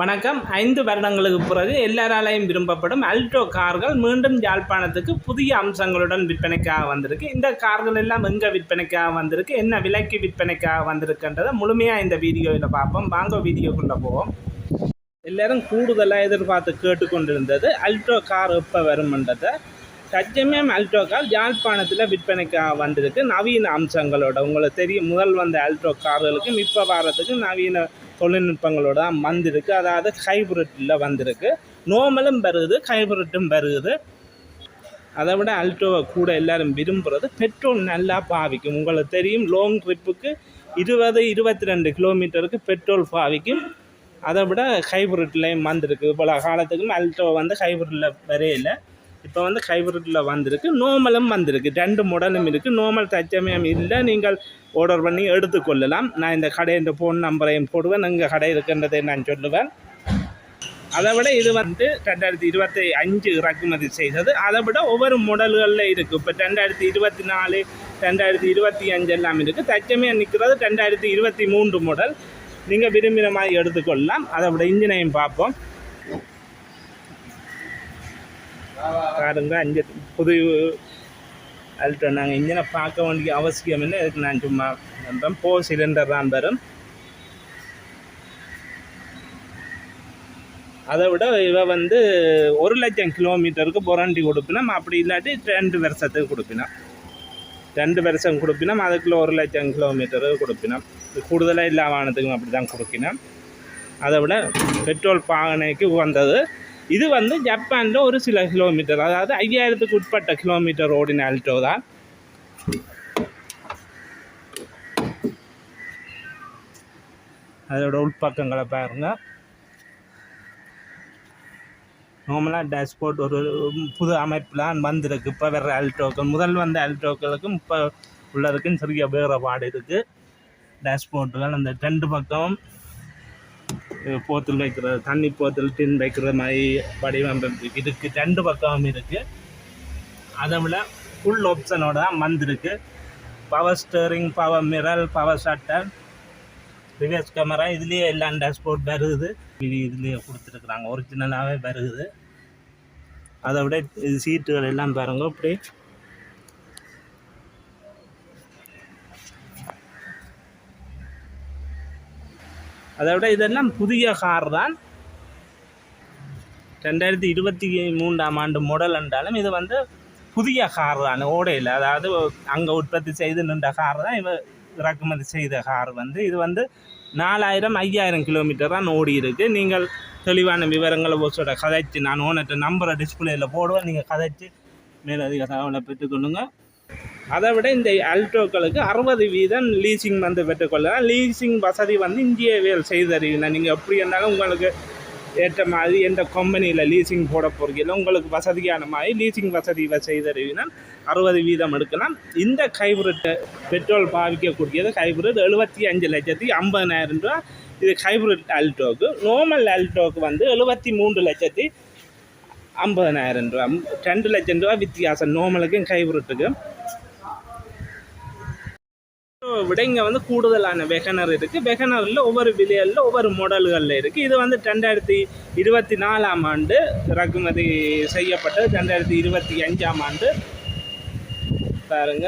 வணக்கம். ஐந்து வருடங்களுக்கு பிறகு எல்லாராலையும் விரும்பப்படும் அல்டோ கார்கள் மீண்டும் யாழ்ப்பாணத்துக்கு புதிய அம்சங்களுடன் விற்பனைக்காக வந்திருக்கு. இந்த கார்கள் எல்லாம் எங்கே விற்பனைக்காக வந்திருக்கு? என்ன விலைக்கு விற்பனைக்காக வந்திருக்குன்றதை முழுமையாக இந்த வீடியோவில் பார்ப்போம். வாங்க வீடியோக்குள்ளே போவோம். எல்லாரும் கூடுதலாக எதிர்பார்த்து கேட்டுக்கொண்டிருந்தது அல்டோ கார் எப்போ வரும்ன்றதை. தற்சமயம் அல்டோ கார் யாழ்ப்பாணத்தில் விற்பனைக்காக வந்திருக்கு. நவீன அம்சங்களோட உங்களுக்கு தெரியும். முதல் வந்த அல்ட்ரோ கார்களுக்கும் இப்போ வாரத்துக்கு நவீன தொழில்நுட்பங்களோட தான் வந்திருக்கு. அதாவது ஹைப்ரிட்டில் வந்திருக்கு. நோமலும் வருது ஹைப்ரிட்டும் வருது. அதை விட அல்டோவை கூட எல்லாரும் விரும்புகிறது பெட்ரோல் நல்லா பாவிக்கும். உங்களுக்கு தெரியும் லாங் ட்ரிப்புக்கு இருபது இருபத்தி ரெண்டு கிலோமீட்டருக்கு பெட்ரோல் பாவிக்கும். அதை விட ஹைப்ரிட்லேயும் வந்திருக்கு. பல காலத்துக்கும் அல்டோ வந்து ஹைப்ரிட்டில் வரையில. இப்போ வந்து ஹைப்ரிட்டில் வந்திருக்கு நோமலும் வந்திருக்கு. ரெண்டு மாடலும் இருக்குது நோமல் தச்சமயம் இல்லை. நீங்கள் ஆர்டர் பண்ணி எடுத்துக்கொள்ளலாம் நான் இந்த கடையின் ஃபோன் நம்பரையும் போடுவேன். எங்கள் கடை இருக்குன்றதை நான் சொல்லுவேன். அதை விட இது வந்து ரெண்டாயிரத்தி இருபத்தி அஞ்சு இறக்குமதி செய்தது. அதை விட ஒவ்வொரு மாடல்களில் இருக்குது இப்போ ரெண்டாயிரத்தி இருபத்தி நாலு ரெண்டாயிரத்தி இருபத்தி அஞ்சு எல்லாம் இருக்குது தச்சமயம் நிற்கிறது ரெண்டாயிரத்தி இருபத்தி மூன்று மாடல் நீங்கள் விரும்பின மாதிரி எடுத்துக்கொள்ளலாம் அதை விட இன்ஜினையும் பார்ப்போம். பாருங்க அஞ்சு புது அல்ட்ரா நாங்கள் இன்ஜினை பார்க்க வேண்டிய அவசியம் இல்லை. இதுக்கு நான் சும்மா பண்ணுறேன் போ சிலிண்டர் தான் வரும் அதை விட இவ வந்து ஒரு லட்சம் கிலோமீட்டருக்கு பொரண்டி கொடுப்பினோம் அப்படி இல்லாட்டி ரெண்டு வருஷத்துக்கு கொடுப்பினோம் ரெண்டு வருஷம் கொடுப்பினோம் அதுக்குள்ளே ஒரு லட்சம் கிலோமீட்டருக்கு கொடுப்பினோம் கூடுதலாக எல்லா வாகனத்துக்கும் அப்படி தான் கொடுப்பினோம் அதை விட பெட்ரோல் பாகனைக்கு உகந்தது இது வந்து ஜப்பானில் ஒரு சில கிலோமீட்டர் அதாவது ஐயாயிரத்துக்கு உட்பட்ட கிலோமீட்டர் ஓடின ஆல்டோ தான். அதோட உள்பக்கங்களை பாருங்க. நார்மலாக டேஷ்போர்ட் ஒரு புது அமைப்பில் வந்திருக்கு. இப்போ வேறு ஆல்டோக்கள் முதல் வந்த ஆல்டோக்களுக்கும் இப்போ உள்ளதுக்கும் சிறிய வேறுபாடு இருக்குது டேஷ்போர்ட்டுகள் அந்த ரெண்டு பக்கம் போத்தில் வைக்கிறது தண்ணி போத்தில் டின் வைக்கிற மாதிரி வடிவமைப்பு இருக்குது ரெண்டு பக்கமும் இருக்குது அதை விட ஃபுல் ஆப்ஷனோட தான் வந்திருக்கு power steering power mirror power shutter reverse camera இதுலேயே எல்லாம் டேஷ்போர்ட் வருது. இதுலேயே கொடுத்துருக்குறாங்க. ஒரிஜினலாகவே வருது. அதை விட இது சீட்டுகள் எல்லாம் பாருங்கள் இப்படி அதை விட இதெல்லாம் புதிய கார் தான். ரெண்டாயிரத்தி இருபத்தி மூன்றாம் ஆண்டு மாடல் என்றாலும் இது வந்து புதிய கார் தான் ஓடையில் அதாவது அங்கே உற்பத்தி செய்து நின்ற கார் தான் இவ இறக்குமதி செய்த கார் வந்து. இது வந்து நாலாயிரம் ஐயாயிரம் கிலோமீட்டர் தான் ஓடி இருக்குது நீங்கள் தெளிவான விவரங்களை ஓசோட கதைச்சு நான் ஓனர்கிட்ட நம்பரை டிஸ்பிளேயில் போடுவேன். நீங்கள் கதைச்சு மேலதிக தகவலை பெற்றுக்கொள்ளுங்கள் அதை விட இந்த அல்டோக்களுக்கு அறுபது வீதம் லீசிங் வந்து பெற்றுக்கொள்ளலாம் லீசிங் வசதி வந்து இந்தியாவில் செய்தறிவினா நீங்கள் எப்படி இருந்தாலும் உங்களுக்கு ஏற்ற மாதிரி எந்த கம்பெனியில் லீசிங் போட போகிறீங்களோ உங்களுக்கு வசதியான மாதிரி லீசிங் வசதி செய்தறிவினால் அறுபது வீதம் எடுக்கலாம். இந்த ஹைப்ரிட் பெட்ரோல் பாவிக்கக்கூடியது ஹைப்ரிட் எழுபத்தி அஞ்சு லட்சத்தி ஐம்பதாயிரம் ரூபா. இது ஹைப்ரிட் அல்டோக்கு நார்மல் அல்டோக்கு வந்து எழுபத்தி மூன்று லட்சத்தி ஐம்பதனாயிரம் ரூபா. ரெண்டு லட்சம் ரூபா வித்தியாசம். நார்மலுக்கும் ஹைப்ரிட்டுக்கும் விட இங்கே வந்து கூடுதலான வெகனர் இருக்குது வெகனரில் ஒவ்வொரு விலையில் ஒவ்வொரு மாடல்களில் இருக்குது இது வந்து ரெண்டாயிரத்தி இருபத்தி நாலாம் ஆண்டு இறக்குமதி செய்யப்பட்டது. ரெண்டாயிரத்தி இருபத்தி அஞ்சாம் ஆண்டு. பாருங்க.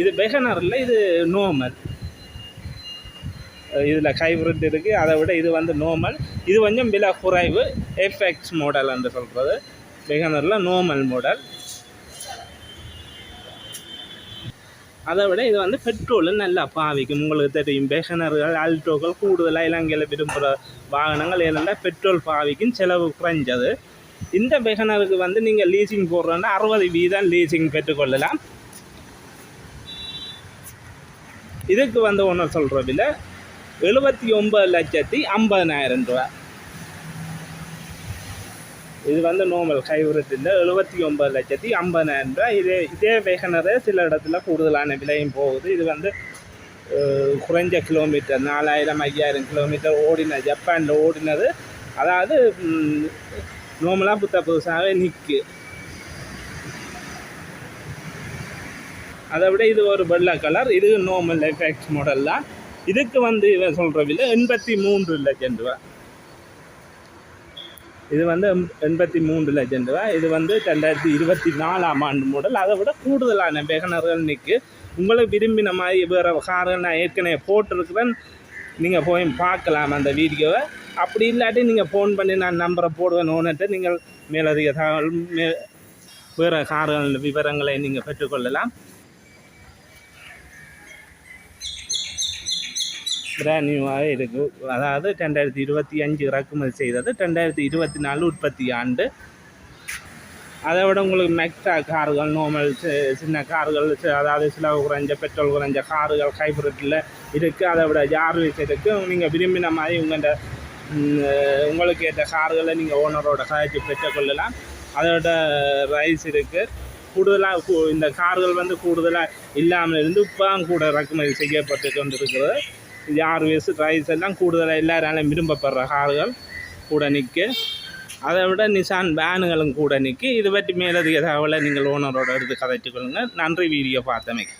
இது வெகனரில் இது நோமல் இதில் ஹைப்ரிட் இருக்குது அதை விட இது வந்து நோமல் இது கொஞ்சம் விலை குறைவு. எஃப்எக்ஸ் மாடல் என்று சொல்கிறது வெகனரில் நோமல் மாடல் அதை விட இது வந்து பெட்ரோலு நல்லா பாவிக்கும். உங்களுக்கு தெரியும் பேஷனர்கள் ஆல்டோக்கள் கூடுதலாக இலங்கையில் விரும்புகிற வாகனங்கள் இதெல்லாம் பெட்ரோல் பாவிக்கும் செலவு குறைஞ்சது இந்த பேஷனருக்கு வந்து நீங்கள் லீசிங் போடுறோன்னா அறுபது வீதம் லீசிங் பெற்றுக்கொள்ளலாம் இதுக்கு வந்து ஒன்று சொல்கிற விலை எழுபத்தி ஒம்பது லட்சத்தி ஐம்பதனாயிரம் ரூபா இது வந்து நோமல் ஹைப்ரிட் இல்லை எழுபத்தி ஒம்பது லட்சத்தி ஐம்பதாயிரம் ரூபாய். இதே இதே வேகனரே சில இடத்துல கூடுதலான விலையும் போகுது. இது வந்து குறைஞ்ச கிலோமீட்டர் நாலாயிரம் ஐயாயிரம் கிலோமீட்டர் ஓடின ஜப்பானில் ஓடினது. அதாவது நோமலாக புத்த புதுசாகவே நிற்கு அதை விட இது ஒரு வெள்ளை கலர் இது நோமல் எஃபெக்ட் மாடல் தான். இதுக்கு வந்து இவன் சொல்கிற விலை எண்பத்தி மூன்று லட்சம் ரூபா இது வந்து எண்பத்தி மூன்று லட்சம் ரூபா இது வந்து ரெண்டாயிரத்தி இருபத்தி நாலாம் ஆண்டு மாடல் அதை விட கூடுதலான வெகனர்கள் நிற்கு உங்களை விரும்பின மாதிரி வேறு கார்கள் நான் ஏற்கனவே போட்டிருக்கிறேன். நீங்கள் போய் பார்க்கலாம் அந்த வீடியோவை. அப்படி இல்லாட்டி நீங்கள் ஃபோன் பண்ணி நான் நம்பரை போடுவேன். ஓனர்கிட்ட நீங்கள் மேலதிக தகவல் மே வேறு கார்கள் விவரங்களை நீங்கள் பெற்றுக்கொள்ளலாம். பிராண்ட் இருக்குது அதாவது ரெண்டாயிரத்தி இருபத்தி அஞ்சு இறக்குமதி செய்தது ரெண்டாயிரத்தி இருபத்தி நாலு உற்பத்தி ஆண்டு. அதை விட உங்களுக்கு மெக்டா கார்கள் நார்மல் சின்ன கார்கள் அதாவது செலவு குறைஞ்ச பெட்ரோல் குறைஞ்ச கார்கள் ஹைப்ரிட்டில் இருக்குது அதை விட ஜார்விஸ் இருக்குது நீங்கள் விரும்பின மாதிரி உங்கள்கிட்ட உங்களுக்கு ஏற்ற கார்களை நீங்கள் ஓனரோட கழிச்சு பெற்றுக்கொள்ளலாம் அதோட ரைஸ் இருக்குது கூடுதலாக இந்த கார்கள் வந்து கூடுதலாக இல்லாமல் இருந்து இப்போ கூட இறக்குமதி செய்யப்பட்டு கொண்டிருக்கிறது. ஜார்விஸ் ரைஸ் எல்லாம் கூடுதலாக எல்லாராலும் விரும்பப்படுற கார்கள் கூட நிற்க அதை விட நிசான் வேனுகளும் கூட நிற்கி இது பற்றி மேலதிக தகவலை நீங்கள் ஓனரோட எடுத்து கதைக்கொள்ளுங்கள் நன்றி வீடியோ பார்த்தமைக்கு.